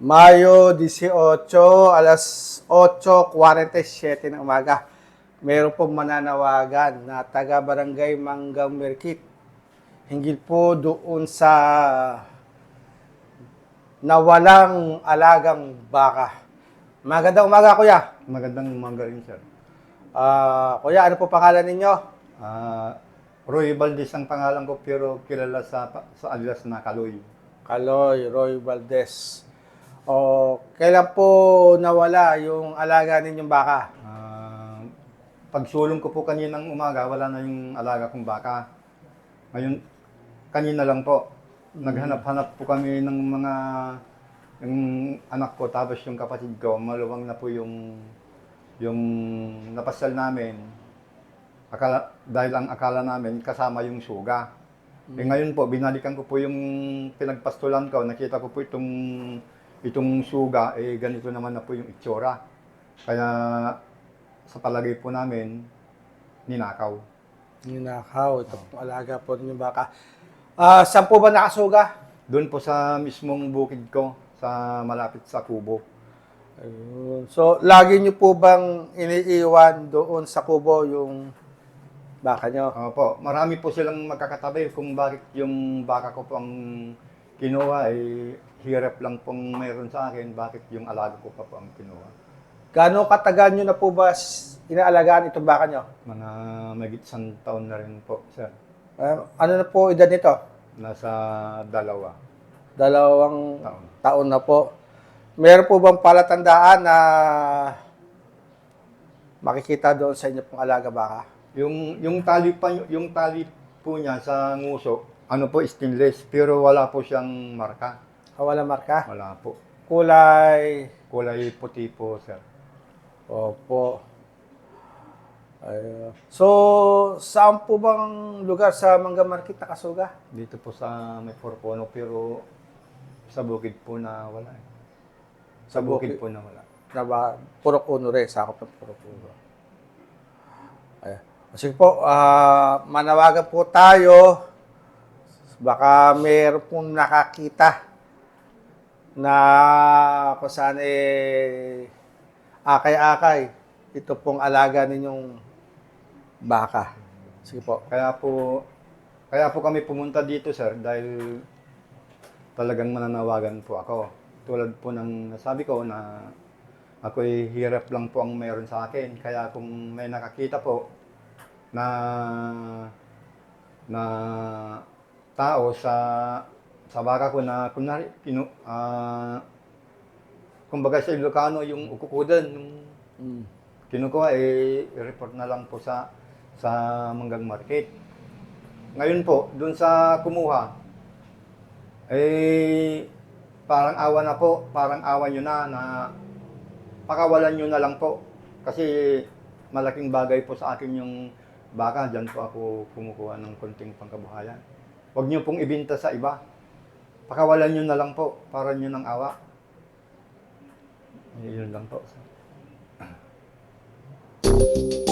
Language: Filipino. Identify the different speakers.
Speaker 1: Mayo 18, alas 8.47 ng umaga. Meron pong mananawagan na taga Barangay Manggang Merkit. Hinggil po doon sa nawalang alagang baka. Magandang umaga, kuya.
Speaker 2: Magandang umaga rin, sir.
Speaker 1: Ah, kuya, ano po pangalan ninyo?
Speaker 2: Ah, Roy Valdez ang pangalan ko pero kilala sa sa alias na Kaloy.
Speaker 1: Kaloy Roy Valdez. O, kailan po nawala yung alaga ninyong baka?
Speaker 2: Ah, pagsulong ko po kaninang umaga, wala na yung alaga kong baka. Ngayon, kanina lang po, naghanap-hanap po kami ng mga yung anak ko tapos yung kapatid ko, maluwang na po yung yung napasal namin. Akala, dahil ang akala namin kasama yung suga. Eh ngayon po, binalikan ko po yung pinagpastulan ko, nakita ko po itong itong suga, eh ganito naman na po yung itsura. Kaya sa palagay po namin, ninakaw.
Speaker 1: Ninakaw, ito pong alaga po ninyong baka. Ah, saan po ba nakasuga?
Speaker 2: Doon po sa mismong bukid ko, sa malapit sa kubo.
Speaker 1: Ayun. So, lagi nyo po bang iniiwan doon sa kubo yung baka nyo?
Speaker 2: Opo, marami po silang magkakatabi kung bakit yung baka ko po ang kinuha, eh hirap lang pong meron sa akin, bakit yung alaga ko pa po ang kinuha.
Speaker 1: Gano'ng katagal nyo na po ba inaalagaan itong baka nyo?
Speaker 2: Mga magit isang taon na rin po, sir.
Speaker 1: Ah, ano na po edad nito?
Speaker 2: Nasa dalawa
Speaker 1: Dalawang
Speaker 2: taon.
Speaker 1: taon na po. Meron po bang palatandaan na makikita doon sa inyo pong alaga baka?
Speaker 2: Yung yung tali pa yung tali po niya sa nguso, ano po stainless, pero wala po siyang marka.
Speaker 1: Ah, wala marka?
Speaker 2: Wala po.
Speaker 1: Kulay?
Speaker 2: Kulay puti po, sir.
Speaker 1: Opo. Ayun. So, saan po bang lugar sa Mangga Market nakasuga?
Speaker 2: Dito po sa may Porpono, pero sa bukid po na wala. eh. Sa
Speaker 1: Sa
Speaker 2: bukid
Speaker 1: bukid.
Speaker 2: po na wala.
Speaker 1: Na ba, Purok Uno rin, sakop ng Purok Uno. Ayan. Sige po, ah, manawagan po tayo. Baka meron pong nakakita na kung saan eh akay-akay ito pong alaga ninyong baka. Sige po.
Speaker 2: Kaya po kaya po kami pumunta dito, sir, dahil talagang mananawagan po ako. Tulad po ng nasabi ko na ako'y hirap lang po ang meron sa akin. Kaya kung may nakakita po na na tao sa sa baka ko na kunwari kinu ah kumbaga sa Ilocano yung ukukudan yung
Speaker 1: Mm.
Speaker 2: kinukuha eh i-report na lang po sa sa Manggang Market. Ngayon po, dun sa kumuha eh parang awa na po, parang awa nyo na na pakawalan nyo na lang po. Kasi malaking bagay po sa akin yung baka, dyan po ako kumukuha ng konting pangkabuhayan. Huwag nyo pong ibinta sa iba pakawalan nyo na lang po para nyo ng awa. Yun lang po. Thank you.